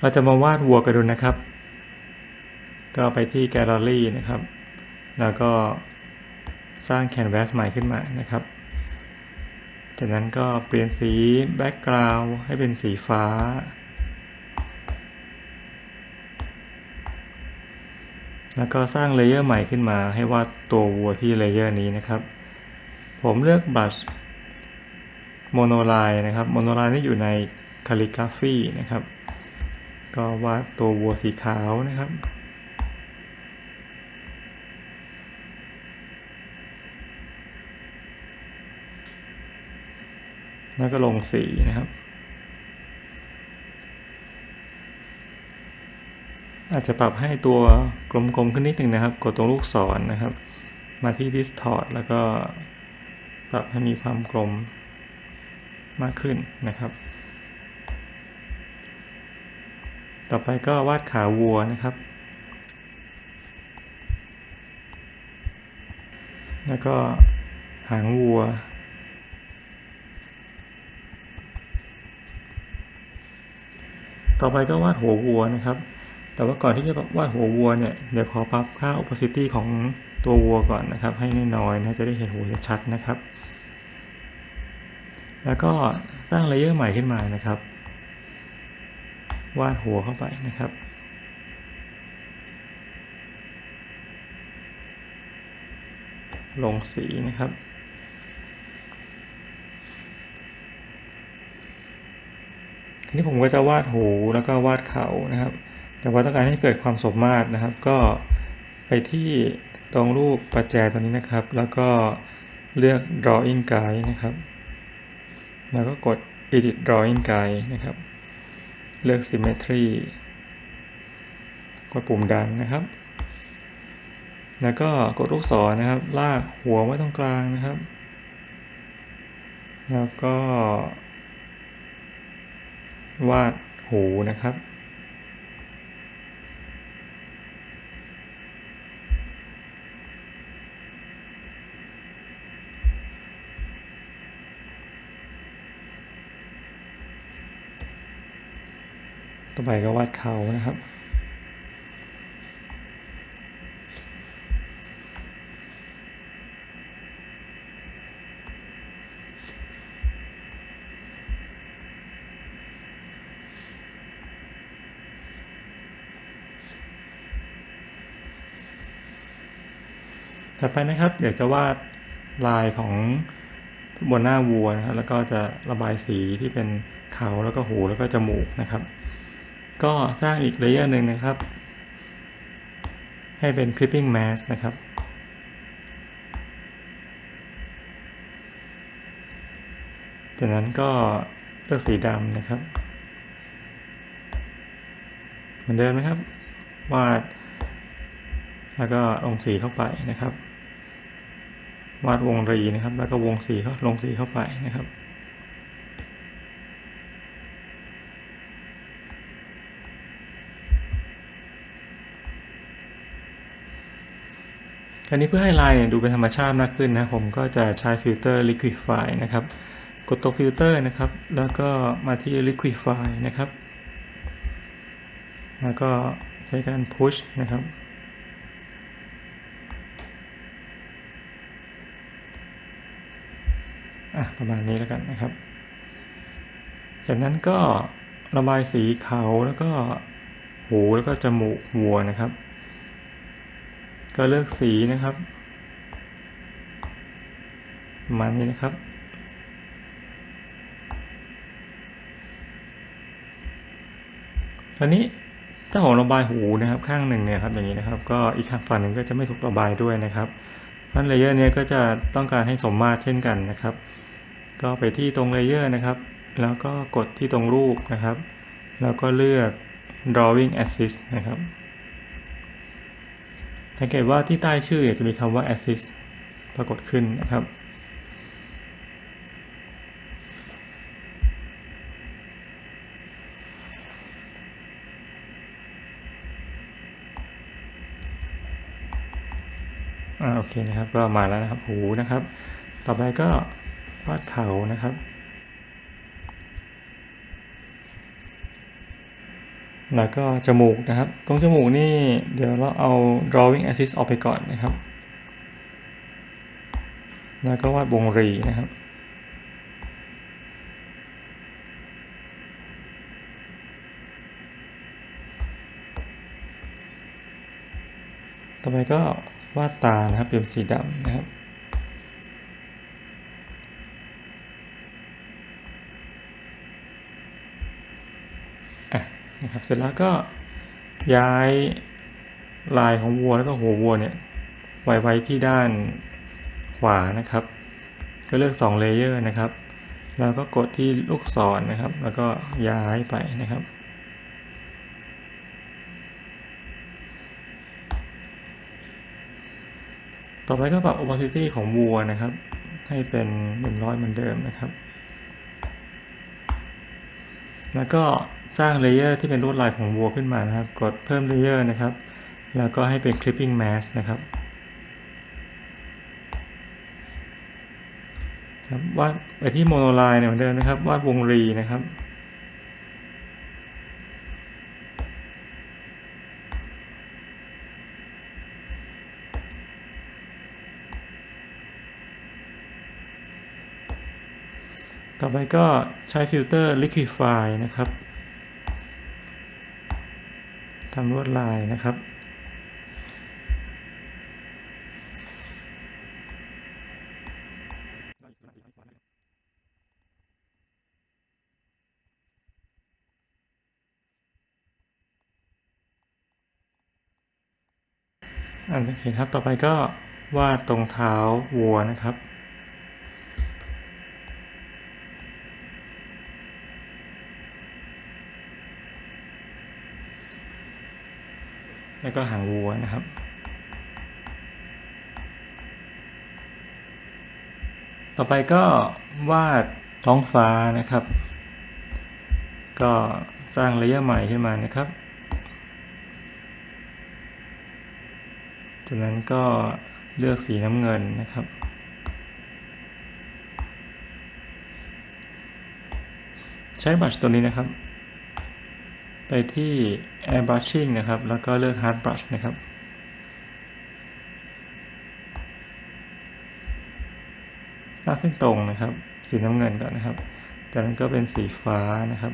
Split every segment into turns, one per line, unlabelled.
เราจะมาวาดวัวกันดูนะครับ ก็ไปที่แกลเลอรี่นะครับ แล้วก็สร้างแคนวาสใหม่ขึ้นมานะครับ จากนั้นก็เปลี่ยนสีแบ็กกราวด์ให้เป็นสีฟ้า แล้วก็สร้างเลเยอร์ใหม่ขึ้นมาให้วาดตัววัวที่เลเยอร์นี้นะครับ ผมเลือกบัชโมโนไลน์นะครับ โมโนไลน์นี่อยู่ในคาลิกราฟีนะครับ ก็วาดตัววัวสีขาวนะครับ แล้วก็ลงสีนะครับ อาจจะปรับให้ตัวกลมๆขึ้นนิดนึงนะครับ กดตรงลูกศรนนะครับ มาที่ distort แล้วก็ปรับให้มีความกลมมากขึ้นนะครับ ต่อไปก็วาดขาวัวนะครับ แล้วก็หางวัว ต่อไปก็วาดหัววัวนะครับ แต่ว่าก่อนที่จะวาดหัววัวเนี่ย เดี๋ยวขอปรับค่า opacity ของตัววัวก่อนนะครับ ให้น้อยๆนะจะได้เห็นหัวชัดๆนะครับ แล้วก็สร้างเลเยอร์ใหม่ขึ้นมานะครับ วาดหัวเข้าไปนะครับ ลงสีนะครับ ทีนี้ผมก็จะวาดหูแล้วก็วาดเขานะครับ แต่ว่าต้องการให้เกิดความสมมาตรนะครับ ก็ไปที่ตรงรูปประแจตัวนี้นะครับ แล้วก็เลือก drawing guide นะครับ แล้วก็กด edit drawing guide นะครับ เลือก symmetry กดปุ่มดันนะครับ แล้วก็กดลูกศรนะครับ ลากหัวไว้ตรงกลางนะครับ แล้วก็ วาดหูนะครับ ต่อไปก็วาดเขานะครับ ต่อไปนะครับเดี๋ยวจะวาดลายของบนหน้าวัวนะครับแล้วก็จะระบายสีที่เป็นเขาแล้วก็หูแล้วก็จมูกนะครับ ก็สร้างอีกเลเยอร์หนึ่งนะครับ ให้เป็น clipping mask นะครับ จากนั้นก็เลือกสีดำนะครับ เหมือนเดิมนะครับ วาด แล้วก็ลงสีเข้าไปนะครับ วาดวงรีนะครับ แล้วก็วงสีเข้าลงสีเข้าไปนะครับ คราวนี้เพื่อให้ลายเนี่ยดูเป็นธรรมชาติมากขึ้นนะผมก็จะใช้ฟิลเตอร์ liquify นะครับ กดตัวฟิลเตอร์นะครับ แล้วก็มาที่ liquify นะครับ แล้วก็ใช้การ push นะครับอะประมาณนี้แล้วกันนะครับ จากนั้นก็ระบายสีเขาแล้วก็หูแล้วก็จมูกวัวนะครับ ก็เลือกสีนะครับมานี้นะครับคราวนี้ถ้าผมระบายหูนะครับข้างหนึ่งเนี่ยครับอย่างนี้นะครับ ก็อีกข้างฝั่งหนึ่งก็จะไม่ถูกระบายด้วยนะครับเพราะเลเยอร์นี้ก็จะต้องการให้สมมาตรเช่นกันนะครับ ก็ไปที่ตรงเลเยอร์นะครับ แล้วก็กดที่ตรงรูปนะครับ แล้วก็เลือก drawing assist นะครับ สังเกตว่าที่ใต้ชื่อจะมีคำว่า assist ปรากฏขึ้นนะครับ อ่าโอเคนะครับ ก็มาแล้วนะครับ หูนะครับ ต่อไปก็วาดเขานะครับ แล้วก็จมูกนะครับ ตรงจมูกนี่เดี๋ยวเราเอา drawing assist ออกไปก่อนนะครับ แล้วก็วาดวงรีนะครับต่อไปก็วาดตานะครับเป็นสีดำนะครับ อะ นะครับ เสร็จแล้วก็ย้ายลายของวัวแล้วก็หัววัวเนี่ยไว้ไว้ที่ด้านขวานะครับ ก็เลือก2เลเยอร์นะครับ แล้วก็กดที่ลูกศรนะครับ แล้วก็ย้ายไปนะครับ ต่อไปก็ปรับ opacity ของวัวนะครับ ให้เป็น 100 เหมือนเดิมนะครับ แล้วก็ สร้างเลเยอร์ที่เป็นลวดลายของวัวขึ้นมานะครับ กดเพิ่มเลเยอร์นะครับ แล้วก็ให้เป็น clipping mask นะครับครับวาดไปที่โมโนไลน์เหมือนเดิมนะครับ วาดวงรีนะครับ ต่อไปก็ใช้ฟิลเตอร์ liquify นะครับำลวดลายนะครับ อันโอเคครับ ต่อไปก็วาดตรงเท้าวัวนะครับ แล้วก็หางวัวนะครับ ต่อไปก็วาดท้องฟ้านะครับ ก็สร้างเลเยอร์ใหม่ขึ้นมานะครับ จากนั้นก็เลือกสีน้ำเงินนะครับ ใช้บัชตัวนี้นะครับ ไปที่ airbrushing นะครับ แล้วก็เลือก hard brush นะครับ ลากเส้นตรงนะครับ สีน้ำเงินก่อนนะครับ จากนั้นก็เป็นสีฟ้านะครับ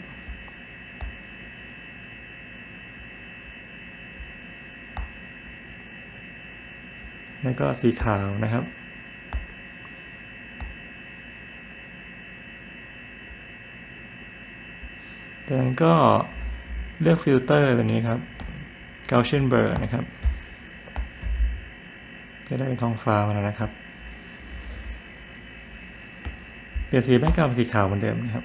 แล้วก็สีขาวนะครับจากนั้นก็ เลือกฟิลเตอร์ตัวนี้ครับ Gaussian Blur นะครับ จะได้เป็นท้องฟ้ามาแล้วนะครับ เปลี่ยนสีแบ็กกราวด์สีขาวเหมือนเดิมนะครับ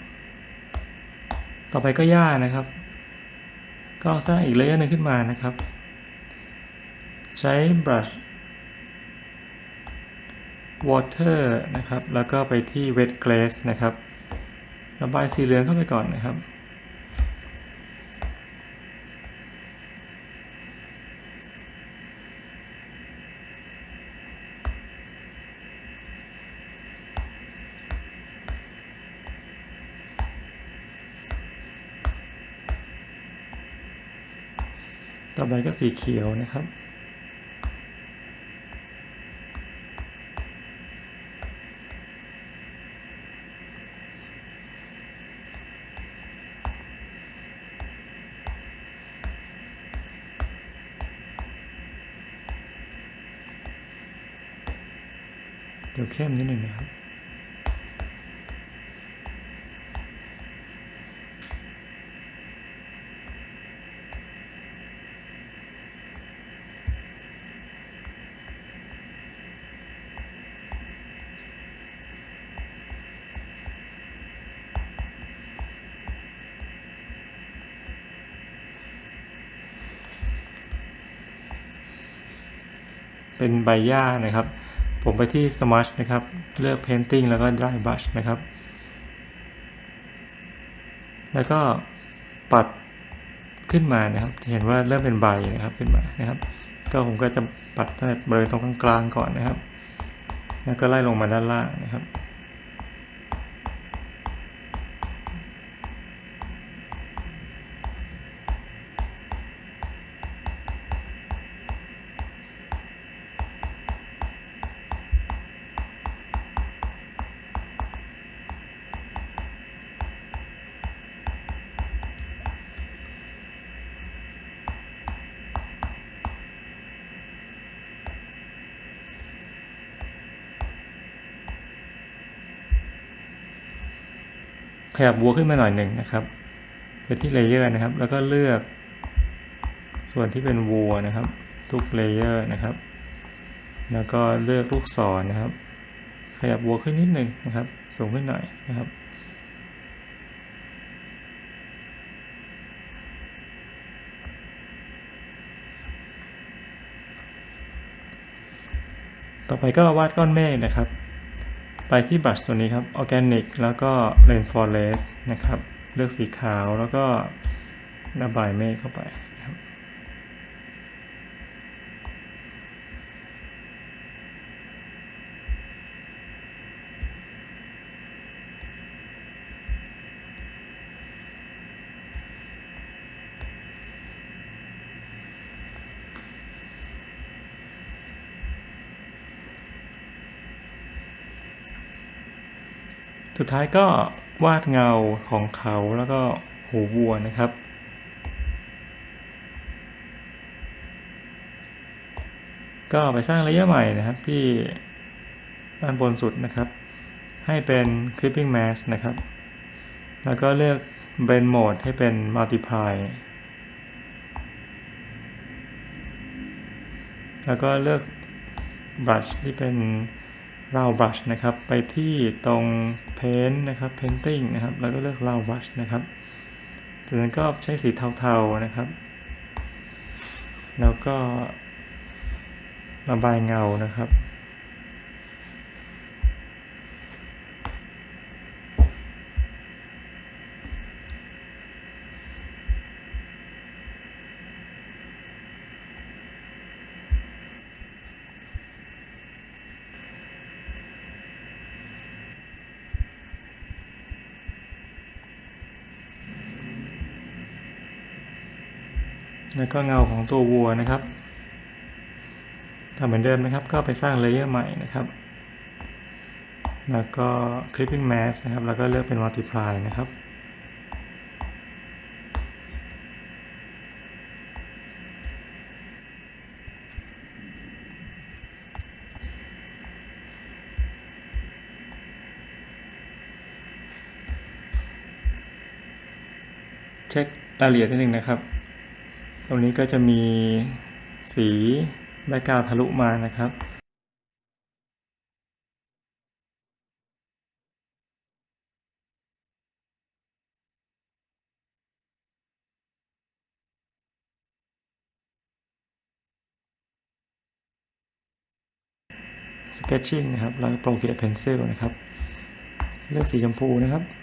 ต่อไปก็หญ้านะครับ ก็สร้างอีกเลเยอร์หนึ่งขึ้นมานะครับ ใช้ brush water นะครับ แล้วก็ไปที่ wet glaze นะครับ ระบายสีเหลืองเข้าไปก่อนนะครับ ต่อไปก็สีเขียวนะครับ เดี๋ยวเข้มนิดหนึ่งนะครับ เป็นใบหญ้านะครับ ผมไปที่ Smudge นะครับ เลือก Painting แล้วก็ Dry Brush นะครับ แล้วก็ปัดขึ้นมานะครับ จะเห็นว่าเริ่มเป็นใบนะครับขึ้นมานะครับ ก็ผมก็จะปัดตั้งแต่บริเวณตรงกลางๆก่อนนะครับ แล้วก็ไล่ลงมาด้านล่างนะครับ ขยับวัวขึ้นมาหน่อยหนึ่งนะครับไปที่เลเยอร์นะครับ แล้วก็เลือก ส่วนที่เป็นวัวนะครับ ทุกเลเยอร์นะครับ แล้วก็เลือกลูกศรนะครับ ขยับวัวขึ้นนิดหนึ่งนะครับ สูงขึ้นหน่อยนะครับต่อไปก็วาดก้อนเมฆนะครับ ไปที่บัชตัวนี้ครับ Organic แล้วก็ Rainforest นะครับ เลือกสีขาวแล้วก็ระบายเมฆเข้าไป สุดท้ายก็วาดเงาของเขาแล้วก็หูวัวนะครับ ก็ไปสร้างเลเยอร์ใหม่นะครับที่ด้านบนสุดนะครับ ให้เป็น clipping mask นะครับ แล้วก็เลือก blend mode ให้เป็น multiply แล้วก็เลือก brush ที่เป็น ราวบรัชนะครับ ไปที่ตรง paint นะครับ painting นะครับ แล้วก็เลือกราวบรัชนะครับจากนั้นก็ใช้สีเทาๆนะครับ แล้วก็ระบายเงานะครับ แล้วก็เงาของตัววัวนะครับทำเหมือนเดิมนะครับ ก็ไปสร้างเลเยอร์ใหม่นะครับ แล้วก็ clipping mask นะครับ แล้วก็เลือกเป็น multiply นะครับ เช็ครายละเอียดนิดนึงนะครับ รงนี้ก็จะมีสีแบ็กกราวทะลุมานะครับ sketching นะครับแล้ว procreate pencil นะครับ เลือกสีชมพูนะครับ